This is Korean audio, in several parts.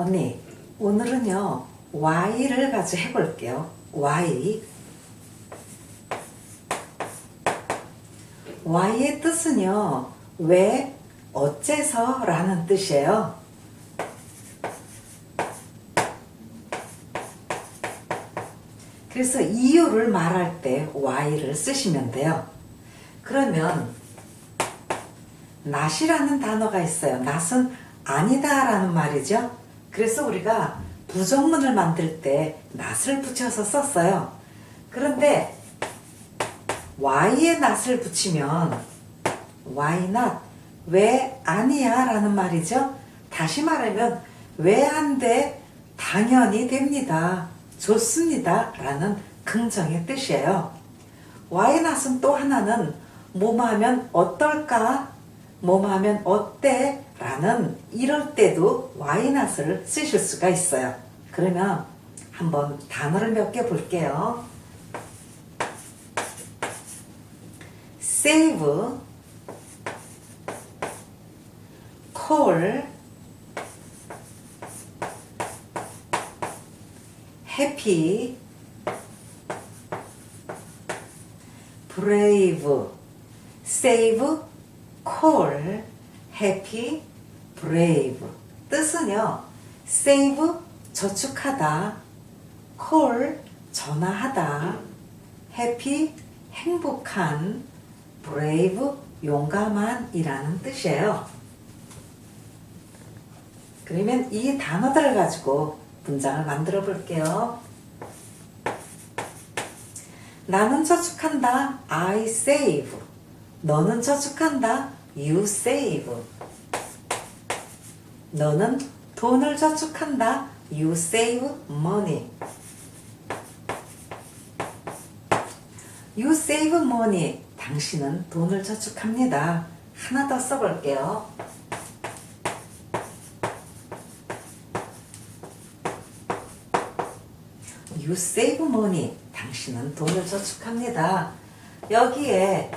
언니, 오늘은요, Y를 가지고 해볼게요. Y. Y의 뜻은요, 왜, 어째서 라는 뜻이에요. 그래서 이유를 말할 때 Y를 쓰시면 돼요. 그러면, 낫이라는 단어가 있어요. 낫은 아니다 라는 말이죠. 그래서 우리가 부정문을 만들 때 낫을 붙여서 썼어요. 그런데 y에 낫을 붙이면 why not 왜 아니야 라는 말이죠. 다시 말하면 왜 안 돼? 당연히 됩니다. 좋습니다. 라는 긍정의 뜻이에요. why not은 또 하나는 뭐하면 어떨까? 뭐하면 어때? 라는 이럴 때도 not을 쓰실 수가 있어요. 그러면 한번 단어를 몇 개 볼게요. save, call, happy, brave, save, call, happy, brave. 뜻은요, save, 저축하다, call, 전화하다, happy, 행복한, brave, 용감한 이라는 뜻이에요. 그러면 이 단어들을 가지고 문장을 만들어 볼게요. 나는 저축한다. I save. 너는 저축한다. You save. 너는 돈을 저축한다. You save money. You save money. 당신은 돈을 저축합니다. 하나 더 써볼게요. You save money. 당신은 돈을 저축합니다. 여기에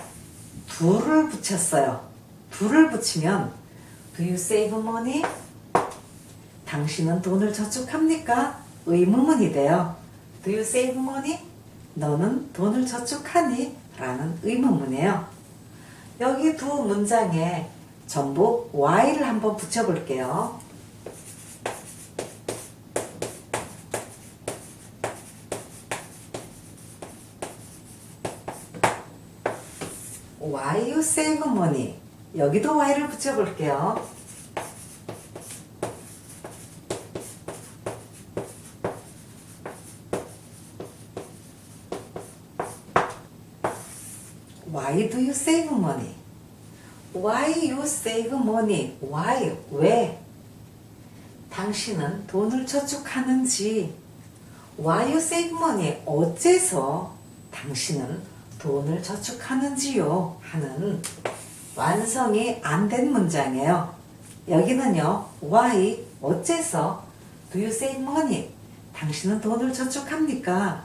둘을 붙였어요. 둘을 붙이면 Do you save money? 당신은 돈을 저축합니까? 의문문이 돼요. Do you save money? 너는 돈을 저축하니? 라는 의문문이에요. 여기 두 문장에 전부 Y를 한번 붙여볼게요. Why you save? 여기도 Y를 붙여볼게요. Why do you save money? Why you save money? Why? 왜? 당신은 돈을 저축하는지 Why you save money? 어째서 당신은 돈을 저축하는지요? 하는 완성이 안 된 문장이에요. 여기는요, why, 어째서, do you save money? 당신은 돈을 저축합니까?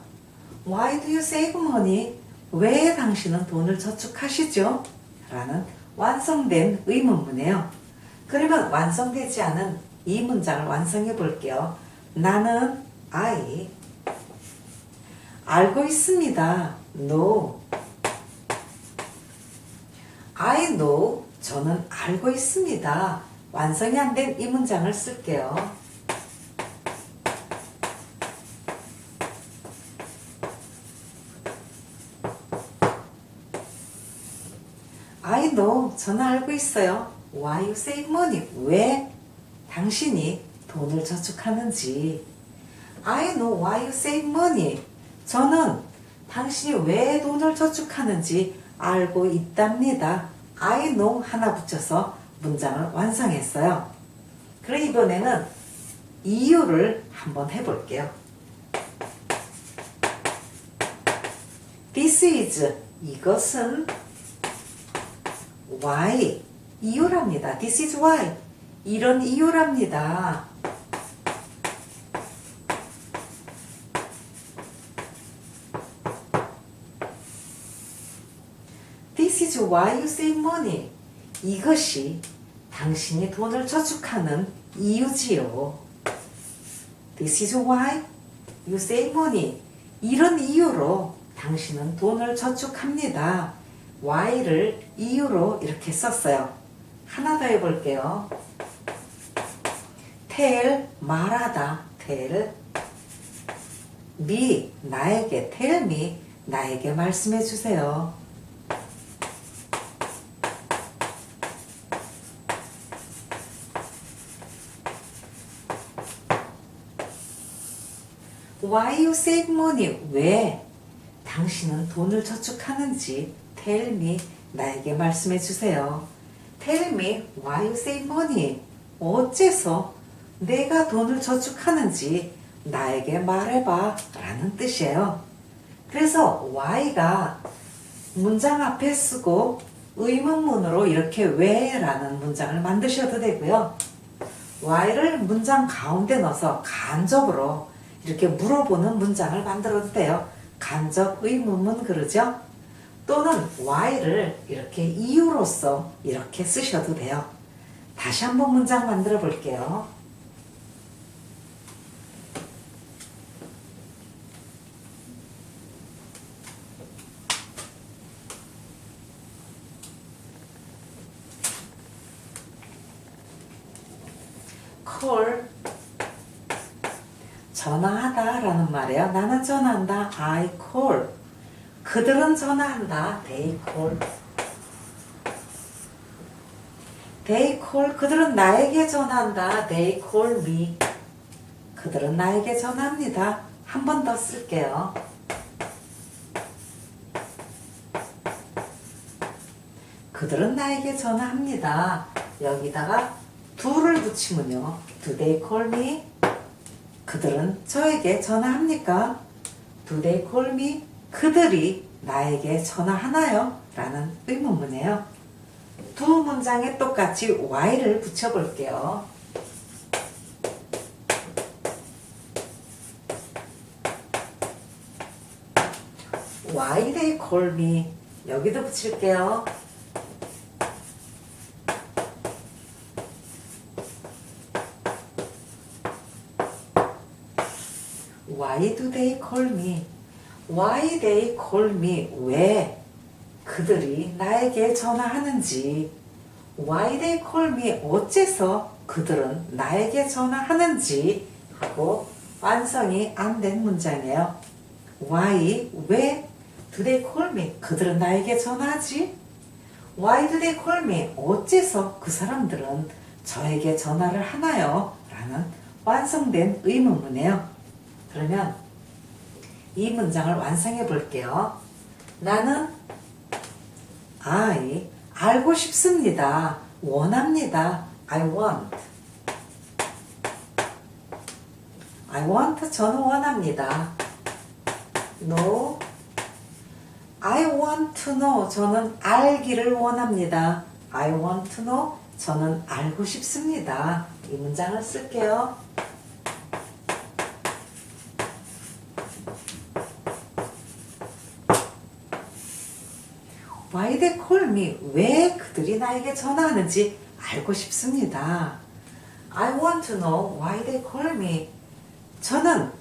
Why do you save money? 왜 당신은 돈을 저축하시죠? 라는 완성된 의문문이에요. 그러면 완성되지 않은 이 문장을 완성해 볼게요. 나는 I 알고 있습니다. No. I know. 저는 알고 있습니다. 완성이 안 된 이 문장을 쓸게요. I know. 저는 알고 있어요. Why you save money? 왜 당신이 돈을 저축하는지. I know why you save money. 저는 당신이 왜 돈을 저축하는지 알고 있답니다. Know 하나 붙여서 문장을 완성했어요. 그럼 이번에는 이유를 한번 해볼게요. This is 이것은 why 이유랍니다. This is why 이런 이유랍니다. This is why you save money. 이것이 당신이 돈을 저축하는 이유지요. This is why you save money. 이런 이유로 당신은 돈을 저축합니다. why를 이유로 이렇게 썼어요. 하나 더 해볼게요. tell 말하다 tell me 나에게 tell me 나에게 말씀해 주세요. Why you save money? 왜 당신은 돈을 저축하는지 tell me 나에게 말씀해 주세요. Tell me why you save money. 어째서 내가 돈을 저축하는지 나에게 말해봐 라는 뜻이에요. 그래서 why가 문장 앞에 쓰고 의문문으로 이렇게 왜 라는 문장을 만드셔도 되고요. why를 문장 가운데 넣어서 간접으로 이렇게 물어보는 문장을 만들어도 돼요. 간접 의문문 그러죠? 또는 why를 이렇게 이유로서 이렇게 쓰셔도 돼요. 다시 한번 문장 만들어 볼게요. call 전화하다 나는 전화한다. I call. 그들은 전화한다. They call. They call. 그들은 나에게 전화한다. They call me. 그들은 나에게 전화합니다. 한 번 더 쓸게요. 그들은 나에게 전화합니다. 여기다가 둘을 붙이면요. Do they call me? 그들은 저에게 전화합니까? Do they call me? 그들이 나에게 전화하나요? 라는 의문문이에요. 두 문장에 똑같이 why를 붙여볼게요. Why they? 여기도 붙일게요. Why do they call me? Why they call me? 왜 그들이 나에게 전화하는지. Why they call me? 어째서 그들은 나에게 전화하는지 하고 완성이 안 된 문장이에요. Why? 왜 do they call me? 그들은 나에게 전화하지? Why do they call me? 어째서 그 사람들은 저에게 전화를 하나요? 라는 완성된 의문문이에요. 그러면 이 문장을 완성해 볼게요. 나는 I 알고 싶습니다. 원합니다. I want. I want 저는 원합니다. No. I want to know 저는 알기를 원합니다. I want to know 저는 알고 싶습니다. 이 문장을 쓸게요. Why they call me? 왜 그들이 나에게 전화하는지 알고 싶습니다. I want to know why they call me. 저는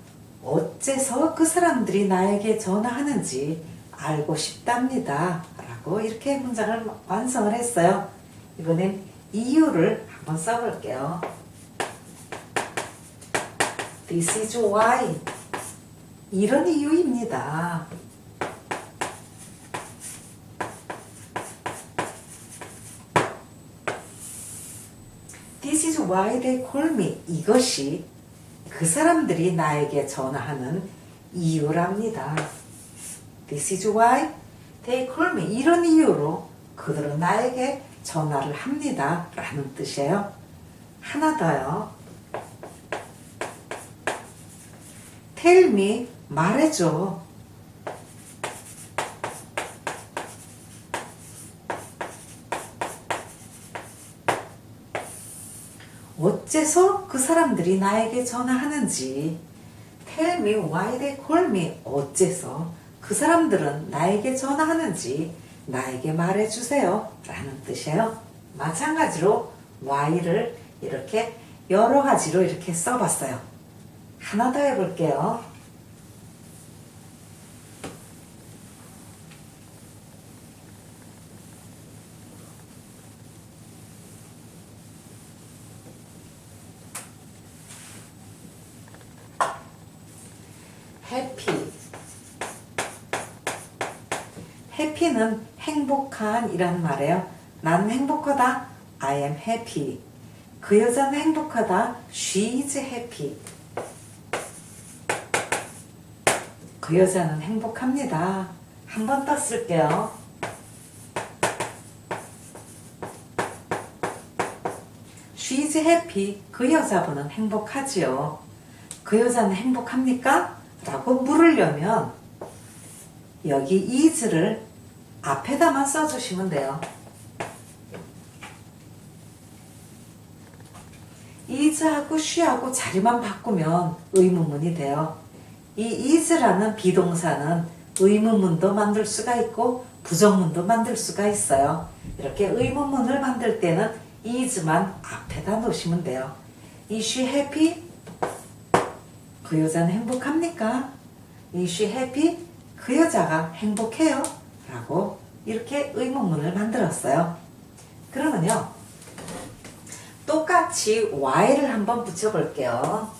어째서 그 사람들이 나에게 전화하는지 알고 싶답니다. 라고 이렇게 문장을 완성을 했어요. 이번엔 이유를 한번 써볼게요. This is why. 이런 이유입니다. Why they call me. 이것이 그 사람들이 나에게 전화하는 이유랍니다. This is why they call me. 이런 이유로 그들은 나에게 전화를 합니다. 라는 뜻이에요. 하나 더요. Tell me. 말해줘. 어째서 그 사람들이 나에게 전화하는지 Tell me why they call me. 어째서 그 사람들은 나에게 전화하는지 나에게 말해주세요. 라는 뜻이에요. 마찬가지로 why를 이렇게 여러 가지로 이렇게 써봤어요. 하나 더 해볼게요. 해피. 해피는 행복한 이라는 말이에요. 나는 행복하다. I am happy. 그 여자는 행복하다. She is happy. 그 여자는 행복합니다. 한 번 더 쓸게요. She is happy. 그 여자분은 행복하지요. 그 여자는 행복합니까? 라고 물으려면 여기 is를 앞에다만 써주시면 돼요. is하고 she하고 자리만 바꾸면 의문문이 돼요. 이 is라는 비동사는 의문문도 만들 수가 있고 부정문도 만들 수가 있어요. 이렇게 의문문을 만들 때는 is만 앞에다 놓으시면 돼요. Is she happy? 그 여자는 행복합니까? Is she happy? 그 여자가 행복해요? 라고 이렇게 의문문을 만들었어요. 그러면요. 똑같이 y를 한번 붙여볼게요.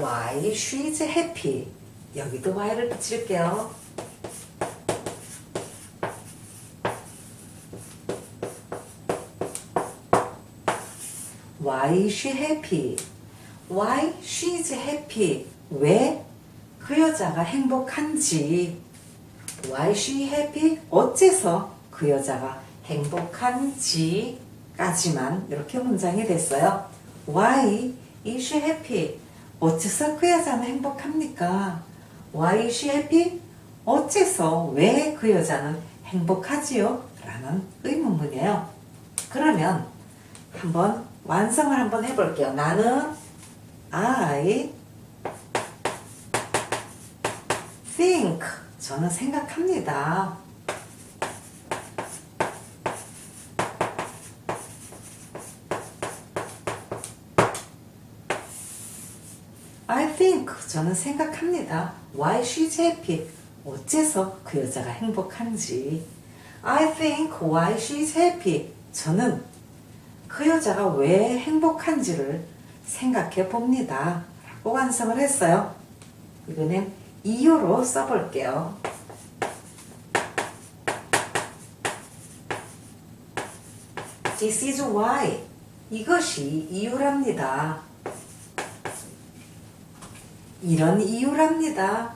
y, she's. 여기도 y를 붙일게요. Why she happy? Why she is happy? 왜 그 여자가 행복한지. Why she happy? 어째서 그 여자가 행복한지까지만 이렇게 문장이 됐어요. Why is she happy? 어째서 그 여자는 행복합니까? Why is she happy? 어째서 왜 그 여자는 행복하지요? 라는 의문문이에요. 그러면 한번 완성을 한번 해볼게요. 나는 I think 저는 생각합니다. I think 저는 생각합니다. Why she's happy? 어째서 그 여자가 행복한지. I think why she's happy. 저는 그 여자가 왜 행복한지를 생각해 봅니다. 라고 완성을 했어요. 이번엔 이유로 써볼게요. This is why. 이것이 이유랍니다. 이런 이유랍니다.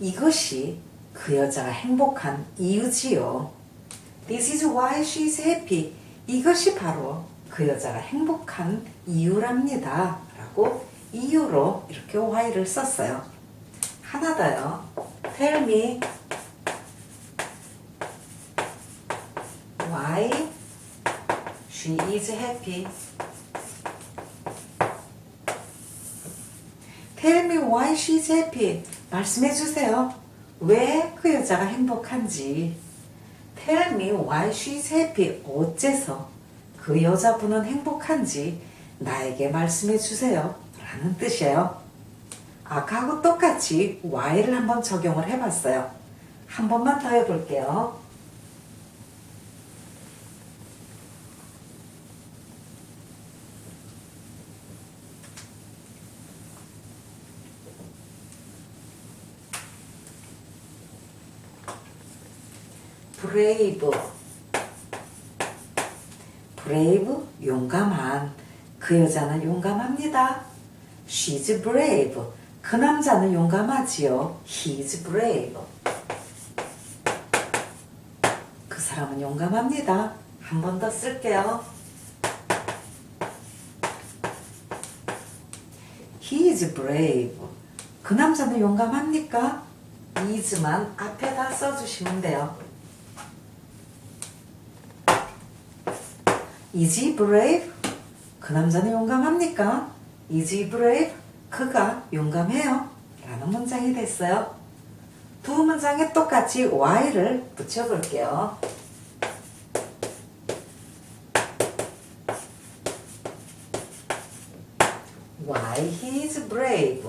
이것이 그 여자가 행복한 이유지요. This is why she's happy. 이것이 바로 그 여자가 행복한 이유랍니다. 라고 이유로 이렇게 why를 썼어요. 하나 더요. Tell me why she is happy. Tell me why she's happy. 말씀해 주세요. 왜 그 여자가 행복한지. Tell me why she's happy. 어째서 그 여자분은 행복한지 나에게 말씀해 주세요. 라는 뜻이에요. 아까하고 똑같이 why를 한번 적용을 해봤어요. 한 번만 더 해볼게요. 브레이브 브레이브 용감한 그 여자는 용감합니다. She's brave. 그 남자는 용감하지요. He's brave. 그 사람은 용감합니다. 한 번 더 쓸게요. He is brave. 그 남자는 용감합니까? is만 앞에다 써주시면 돼요. Is he brave? 그 남자는 용감합니까? Is he brave? 그가 용감해요. 라는 문장이 됐어요. 두 문장에 똑같이 why를 붙여볼게요. Why he is brave.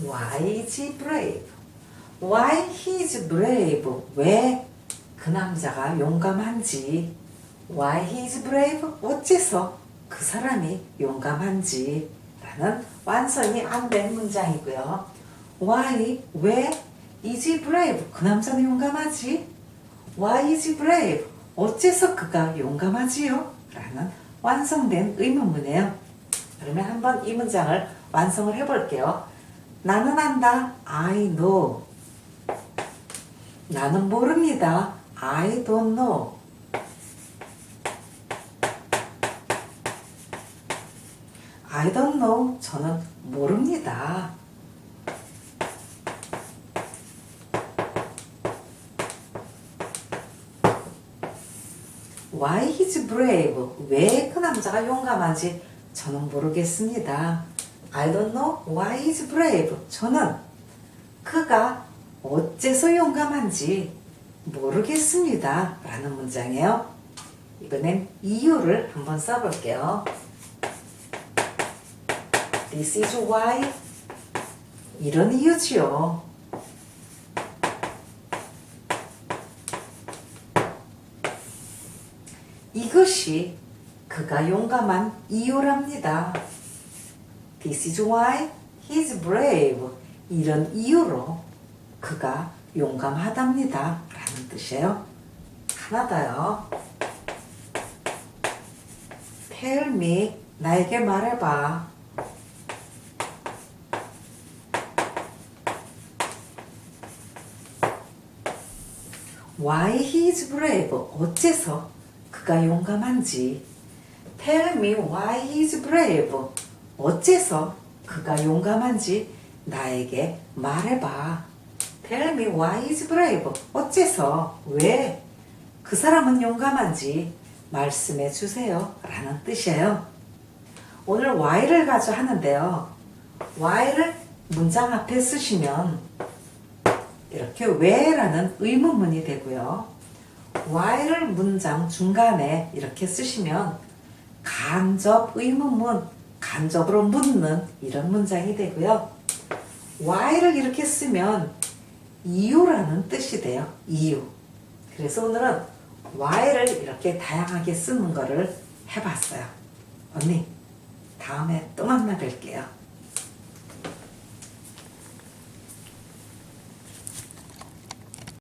Why is he brave? Why he is brave? 왜 그 남자가 용감한지. Why he is brave? 어째서 그 사람이 용감한지. 라는 완성이 안 된 문장이고요. Why? 왜 is brave? 그 남자는 용감하지? Why is brave? 어째서 그가 용감하지요? 라는 완성된 의문문이에요. 그러면 한번 이 문장을 완성을 해볼게요. 나는 안다. I know. 나는 모릅니다. I don't know. I don't know. 저는 모릅니다. Why he's brave? 왜 그 남자가 용감한지 저는 모르겠습니다. I don't know why he's brave. 저는 그가 어째서 용감한지 모르겠습니다. 라는 문장이에요. 이번엔 이유를 한번 써볼게요. This is why. 이런 이유지요. 이것이 그가 용감한 이유랍니다. This is why he's brave. 이런 이유로 그가 용감하답니다. 라는 뜻이에요. 하나 더요. Tell me, 나에게 말해봐. Why he is brave? 어째서 그가 용감한지. Tell me why he is brave. 어째서 그가 용감한지 나에게 말해봐. Tell me why he is brave. 어째서, 왜 그 사람은 용감한지 말씀해 주세요. 라는 뜻이에요. 오늘 why를 가져 하는데요. why를 문장 앞에 쓰시면 이렇게 왜 라는 의문문이 되고요. why를 문장 중간에 이렇게 쓰시면 간접 의문문, 간접으로 묻는 이런 문장이 되고요. why를 이렇게 쓰면 이유라는 뜻이 돼요. 이유. 그래서 오늘은 why를 이렇게 다양하게 쓰는 거를 해봤어요. 언니, 다음에 또 만나 뵐게요.